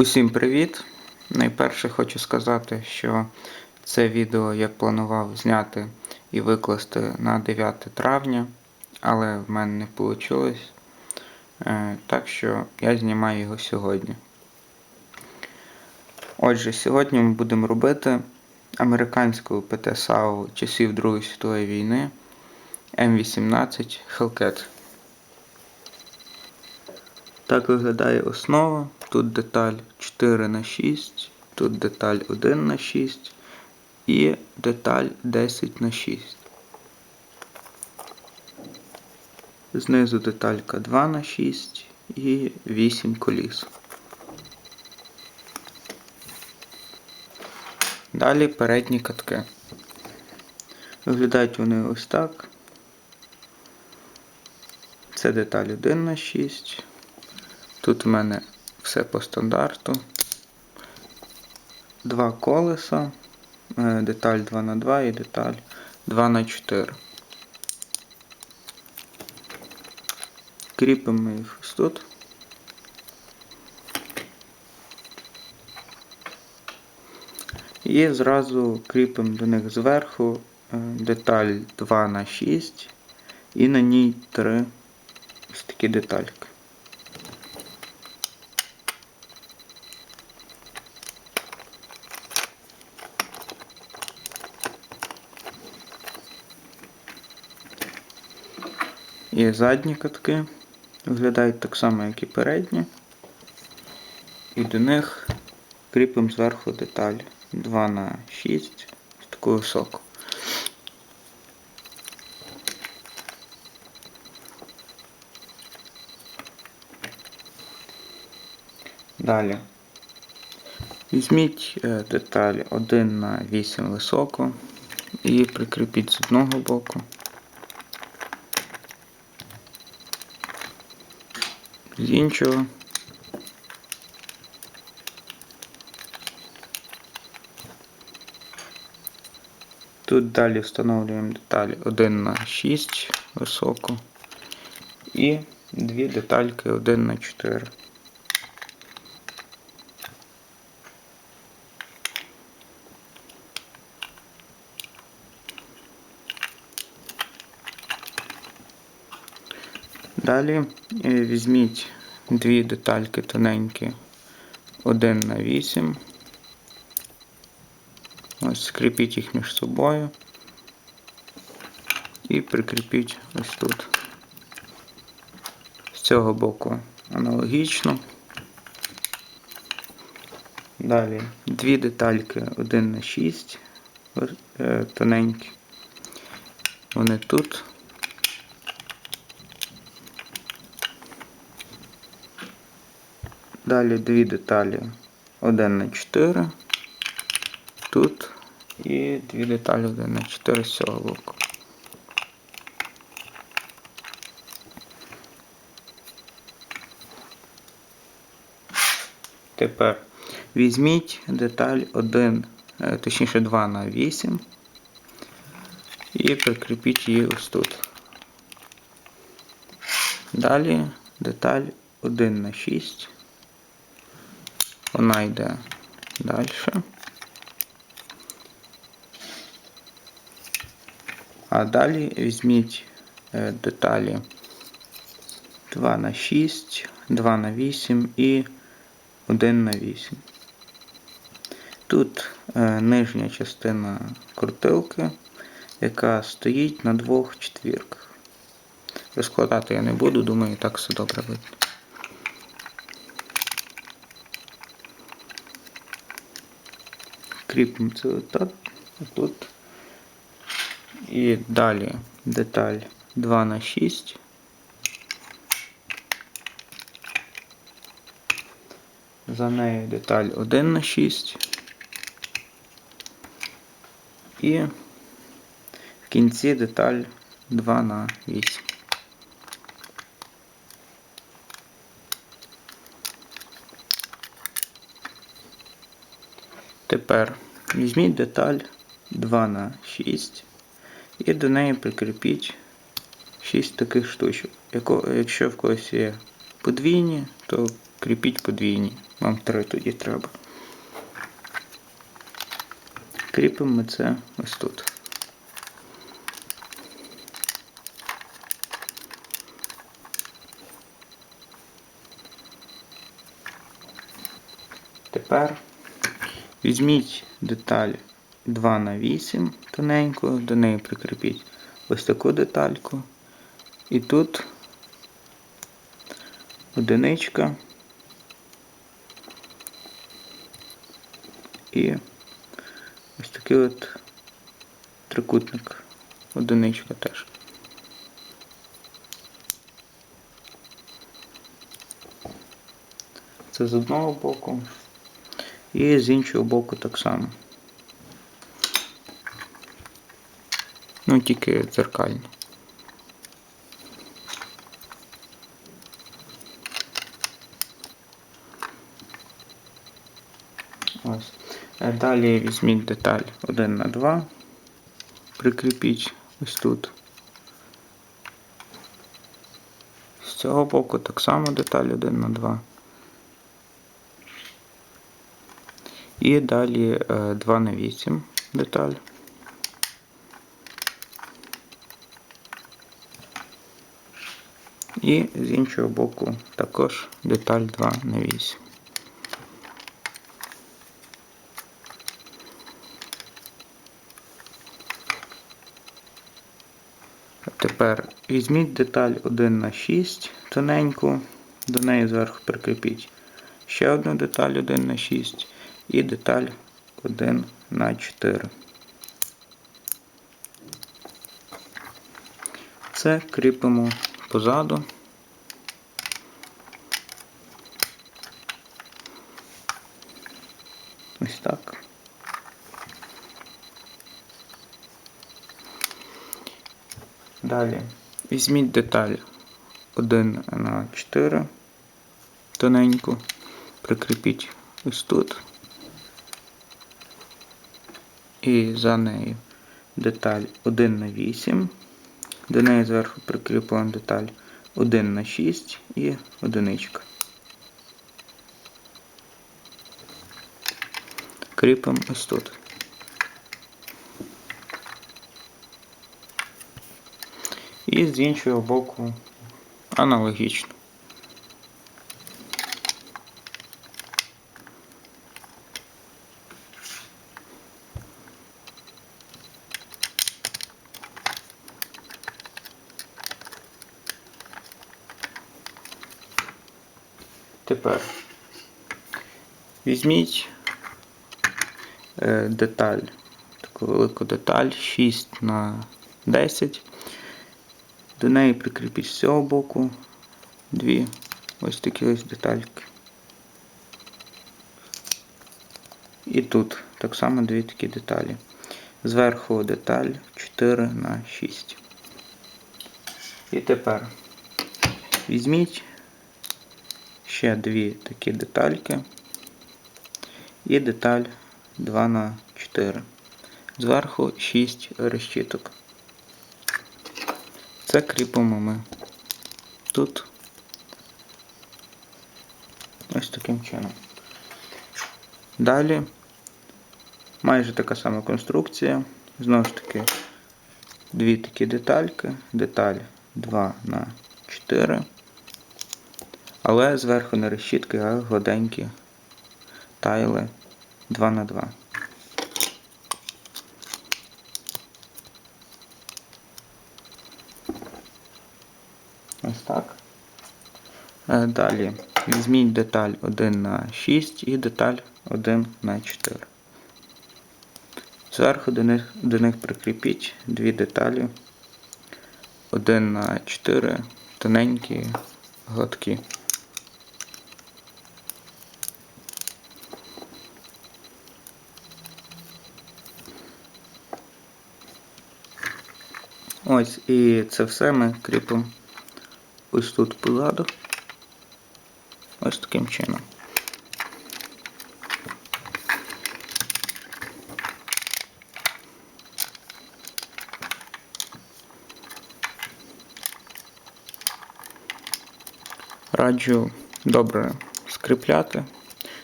Усім привіт! Найперше хочу сказати, що це відео я планував зняти і викласти на 9 травня, але в мене не вийшло. Так що я знімаю його сьогодні. Отже, сьогодні ми будемо робити американську ПТ САУ часів Другої світової війни М18 Hellcat. Так виглядає основа. Тут деталь 4 на 6 тут деталь 1 на 6 і деталь 10 на 6 Знизу деталька 2 на 6 і 8 коліс. Далі передні катки. Виглядають вони ось так. Це деталь 1 на 6 Тут в мене все по стандарту. Два колеса, е, деталь 2х2 і деталь 2х4. Кріпимо їх ось тут. І зразу кріпимо до них зверху е, деталь 2х6 і на ній три ось такі детальки. І задні катки виглядають так само, як і передні. І до них кріпимо зверху деталь 2 на 6 з таку високу. Далі. Візьміть е, деталь 1 на 8 високо і прикріпіть з одного боку. З іншого. Тут далі встановлюємо деталь 1 на 6 високо і дві детальки 1 на 4. Далі візьміть дві детальки тоненькі 1 на 8. Ось скріпіть їх між собою і прикріпіть ось тут. З цього боку аналогічно. Далі дві детальки 1 на 6 е, тоненькі. Вони тут. Далі дві деталі 1 на 4 тут і дві деталі 1 на 4 з цього боку. Тепер візьміть деталь 1, е, точніше 2 на 8 і прикріпіть її ось тут. Далі деталь 1 на 6 вона йде далі. А далі візьміть е, деталі 2 на 6, 2 на 8 і 1 на 8. Тут е, нижня частина крутилки, яка стоїть на двох четвірках. Розкладати я не буду, думаю, так все добре видно. Кріпимо це отак, тут. І далі деталь 2 на 6. За нею деталь 1 на 6. І в кінці деталь 2 на 8. Тепер візьміть деталь 2 на 6 і до неї прикріпіть 6 таких штучок. Якщо в когось є подвійні, то кріпіть подвійні. Вам три тоді треба. Кріпимо це ось тут. Тепер візьміть деталь 2 на 8 тоненьку, до неї прикріпіть ось таку детальку. І тут одиничка і ось такий от трикутник. Одиничка теж. Це з одного боку. І з іншого боку так само. Ну, тільки дзеркально. Ось. Е, Далі візьміть деталь 1 на 2, прикріпіть ось тут. З цього боку так само деталь 1 на 2. І далі 2 на 8 деталь. І з іншого боку також деталь 2 на 8. Тепер візьміть деталь 1 на 6 тоненьку, до неї зверху прикріпіть ще одну деталь 1 на 6 і деталь 1 на 4. Це кріпимо позаду. Ось так. Далі візьміть деталь 1 на 4 тоненьку, прикріпіть ось тут. І за нею деталь 1 на 8. До неї зверху прикріплена деталь 1 на 6 і одиничка. Кріпимо ось тут. І з іншого боку аналогічно. Тепер візьміть е, деталь, таку велику деталь 6 на 10. До неї прикріпіть з цього боку дві ось такі ось детальки. І тут так само дві такі деталі. Зверху деталь 4 на 6. І тепер візьміть ще дві такі детальки і деталь 2 на 4. Зверху 6 решіток. Це кріпимо ми тут ось таким чином. Далі майже така сама конструкція. Знову ж таки, дві такі детальки, деталь 2 на 4. Але зверху не решітки, а гладенькі тайли 2 на 2. Ось так. Е, Далі візьміть деталь 1 на 6 і деталь 1 на 4. Зверху до них, до них прикріпіть дві деталі 1 на 4 тоненькі, гладкі. Ось, і це все ми кріпимо ось тут позаду. Ось таким чином. Раджу добре скріпляти,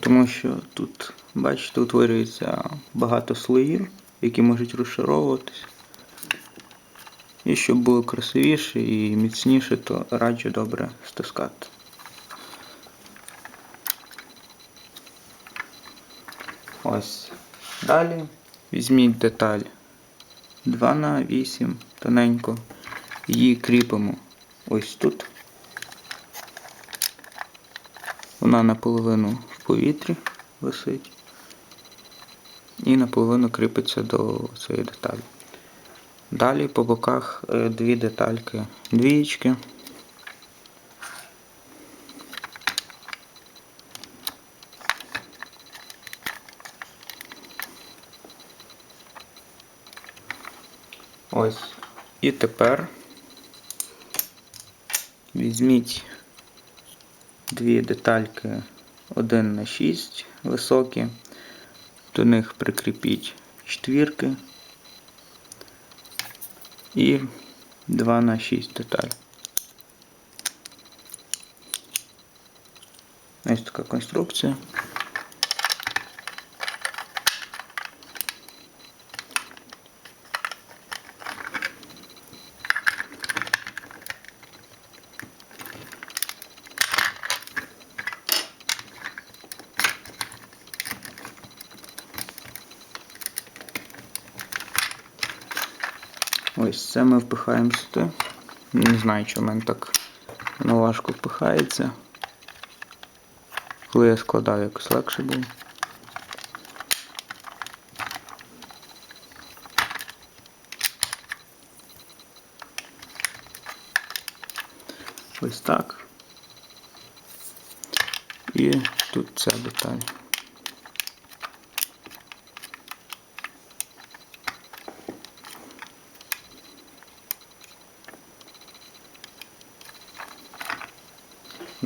Тому що тут, бачите, утворюється багато слоїв, які можуть розшаровуватися. І щоб було красивіше і міцніше, то раджу добре стискати. Ось. Далі візьміть деталь 2 на 8 тоненько. Її кріпимо ось тут. Вона наполовину в повітрі висить. І наполовину кріпиться до цієї деталі. Далі по боках е, дві детальки двієчки. Ось. І тепер візьміть дві детальки 1 на 6 високі, до них прикріпіть четвірки і 2 на 6 деталь. Ось така конструкція. Ось це ми впихаємо сюди. Не знаю, чому в мене так воно важко впихається. Коли я складав, якось легше було. Ось так. І тут ця деталь.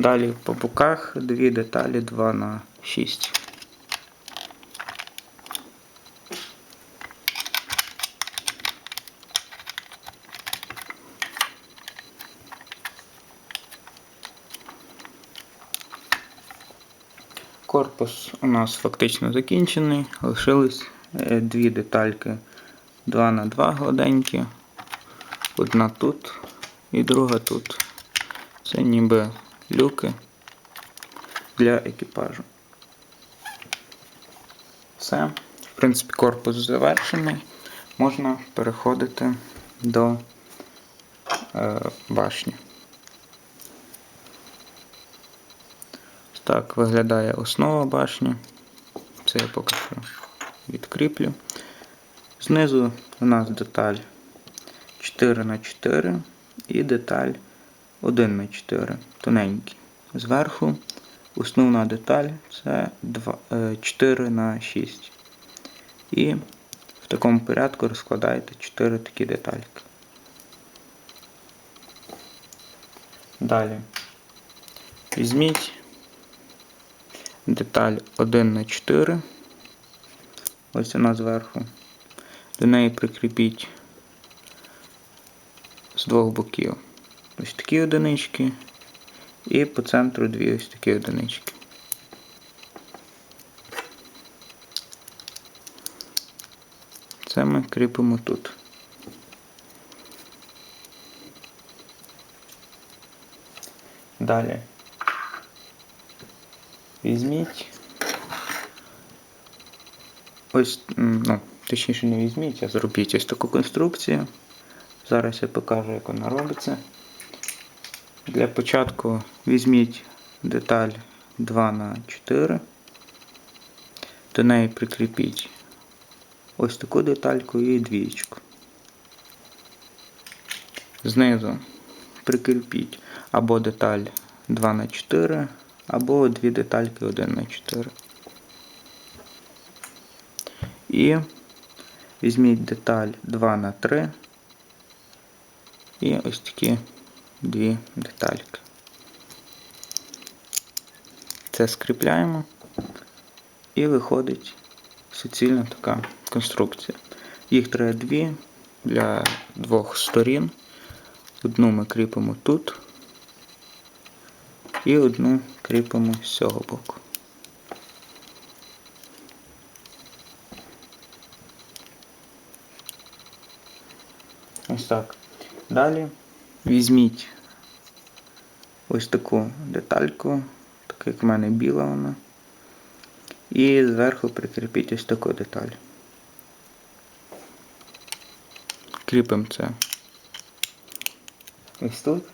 Далі по боках дві деталі 2 на 6. Корпус у нас фактично закінчений. Лишились е, дві детальки 2 на 2 гладенькі. Одна тут і друга тут. Це ніби люки для екіпажу. Все. В принципі, корпус завершений. Можна переходити до е, башні. Так виглядає основа башні. Це я поки що відкріплю. Знизу у нас деталь 4 на 4 і деталь 1 на 4 тоненькі. Зверху основна деталь це 2, 4 на 6. І в такому порядку розкладаєте 4 такі детальки. Далі візьміть деталь 1 на 4. Ось вона зверху. До неї прикріпіть з двох боків ось такі одинички. І по центру дві ось такі одинички. Це ми кріпимо тут. Далі візьміть. Ось, ну, точніше не візьміть, а зробіть ось таку конструкцію. Зараз я покажу, як вона робиться. Для початку візьміть деталь 2 на 4 до неї прикріпіть ось таку детальку і двієчку. Знизу прикріпіть або деталь 2 на 4 або дві детальки 1 на 4 І візьміть деталь 2 на 3 і ось такі дві детальки. Це скріпляємо і виходить суцільна така конструкція. Їх треба дві для двох сторін. Одну ми кріпимо тут і одну кріпимо з цього боку. Ось так. Далі візьміть ось таку детальку, так як в мене біла вона. І зверху прикріпіть ось таку деталь. Кріпимо це ось тут.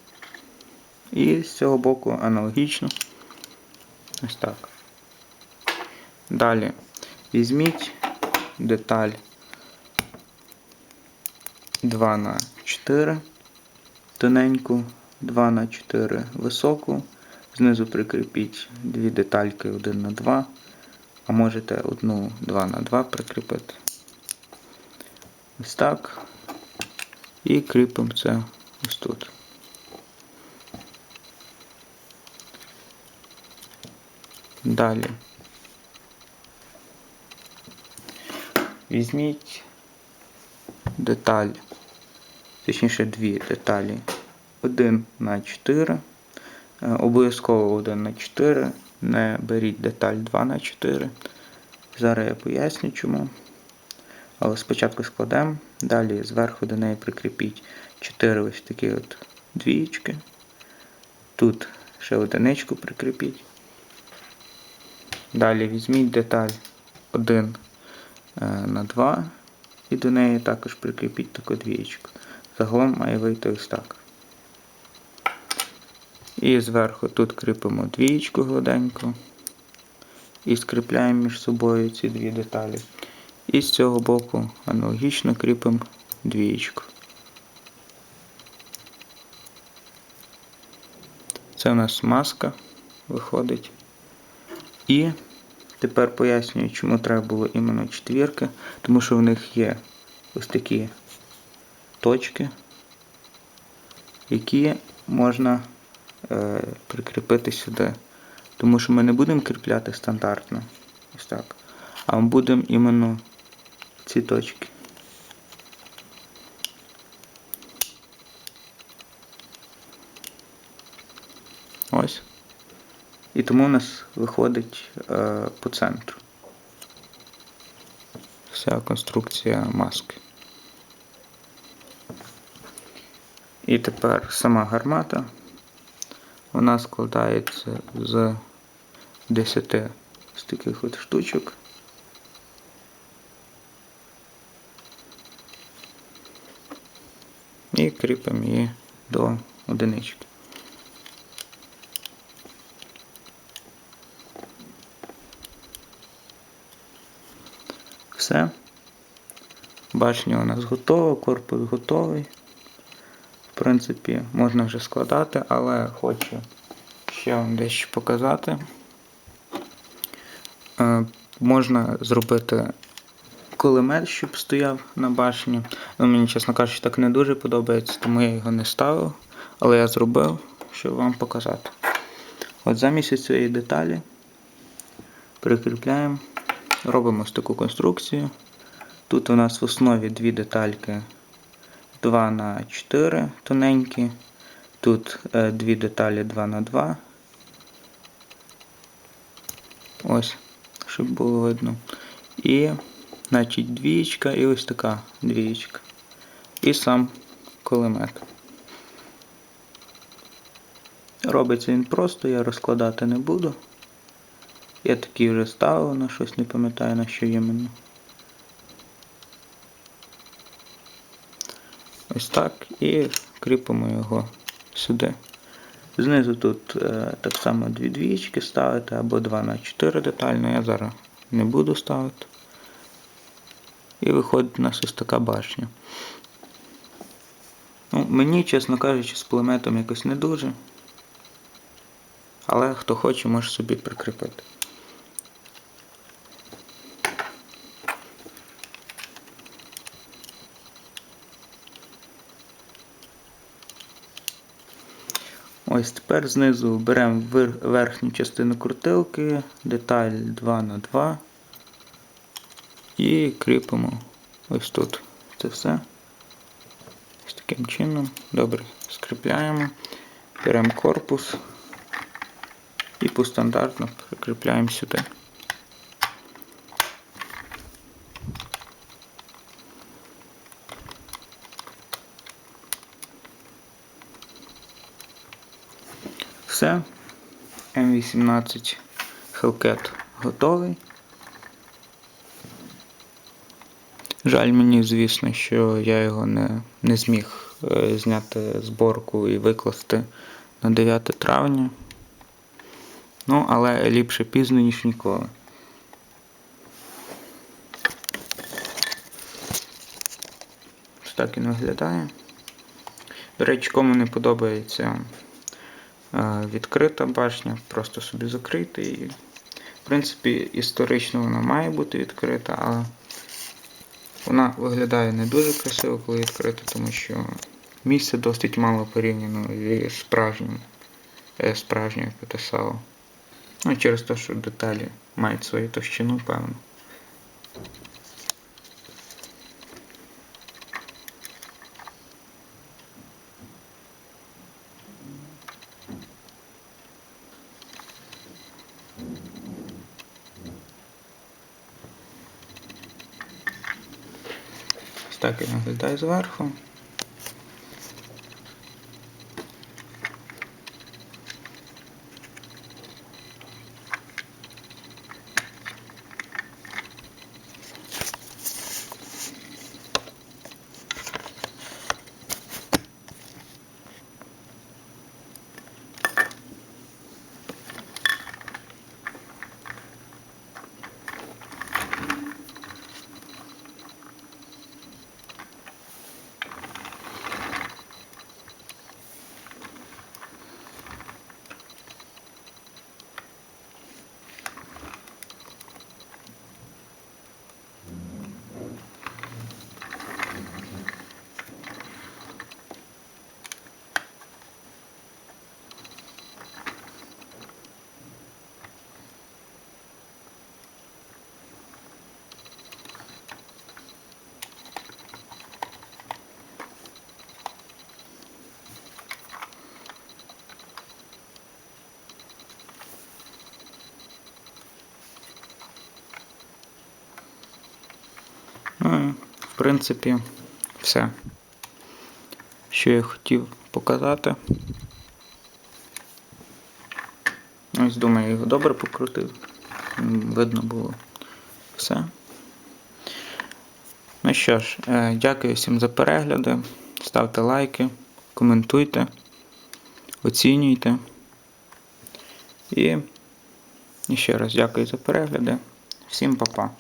І з цього боку аналогічно. Ось так. Далі візьміть деталь 2 на 4 тоненьку, 2 на 4 високу. Знизу прикріпіть дві детальки 1 на 2, а можете одну 2 на 2 прикріпити. Ось так. І кріпимо це ось тут. Далі. Візьміть деталь, точніше дві деталі 1 на 4. Е, Обов'язково 1 на 4. Не беріть деталь 2 на 4. Зараз я поясню чому. Але спочатку складемо, далі зверху до неї прикріпіть 4 ось такі от двієчки. Тут ще одиничку прикріпіть. Далі візьміть деталь 1 е, на 2 і до неї також прикріпіть таку двієчку. Загалом має вийти ось так. І зверху тут кріпимо двієчку гладенько і скріпляємо між собою ці дві деталі. І з цього боку аналогічно кріпимо двієчку. Це у нас маска виходить. І тепер пояснюю, чому треба було іменно четвірки, тому що в них є ось такі точки, які можна е, прикріпити сюди. Тому що ми не будемо кріпляти стандартно, ось так, а ми будемо іменно ці точки. Ось. І тому у нас виходить е, по центру. Вся конструкція маски. І тепер сама гармата. Вона складається з 10 з таких от штучок. І кріпимо її до одинички. Все. Башня у нас готова, корпус готовий. Принципі, можна вже складати, але хочу ще вам дещо показати. Е, можна зробити кулемет, щоб стояв на башні. Ну, Мені, чесно кажучи, так не дуже подобається, тому я його не ставив. Але я зробив, щоб вам показати. От замість цієї деталі прикріпляємо, робимо ось таку конструкцію. Тут у нас в основі дві детальки 2 на 4 тоненькі. Тут е, дві деталі 2 на 2 Ось, щоб було видно. І, значить, двієчка і ось така двієчка. І сам кулемет. Робиться він просто, я розкладати не буду. Я такий вже ставив на щось, не пам'ятаю на що іменно. Ось так і кріпимо його сюди. Знизу тут е, так само дві двічки ставити або 2 на 4 детально, я зараз не буду ставити. І виходить у нас ось така башня. Ну, Мені, чесно кажучи, з пулеметом якось не дуже. Але хто хоче, може собі прикріпити. Ось тепер знизу беремо верхню частину крутилки, деталь 2 на 2 і кріпимо ось тут. Це все. Ось таким чином. Добре, скріпляємо, беремо корпус і по стандартно прикріпляємо сюди. Все. М18 Hellcat готовий. Жаль мені, звісно, що я його не, не зміг е, зняти зборку і викласти на 9 травня. Ну, але ліпше пізно, ніж ніколи. Так він виглядає. До речі, кому не подобається відкрита башня, просто собі закрити її. В принципі, історично вона має бути відкрита, але вона виглядає не дуже красиво, коли відкрита, тому що місця досить мало порівняно зі справжнім, е, справжньою ПТСАО. Ну, через те, що деталі мають свою товщину, певно. Ось так він виглядає зверху. Ну, і, в принципі, все. Що я хотів показати. Ось думаю, його добре покрутив. Видно було все. Ну що ж, е, дякую всім за перегляди. Ставте лайки, коментуйте, оцінюйте. І, і ще раз дякую за перегляди. Всім па-па.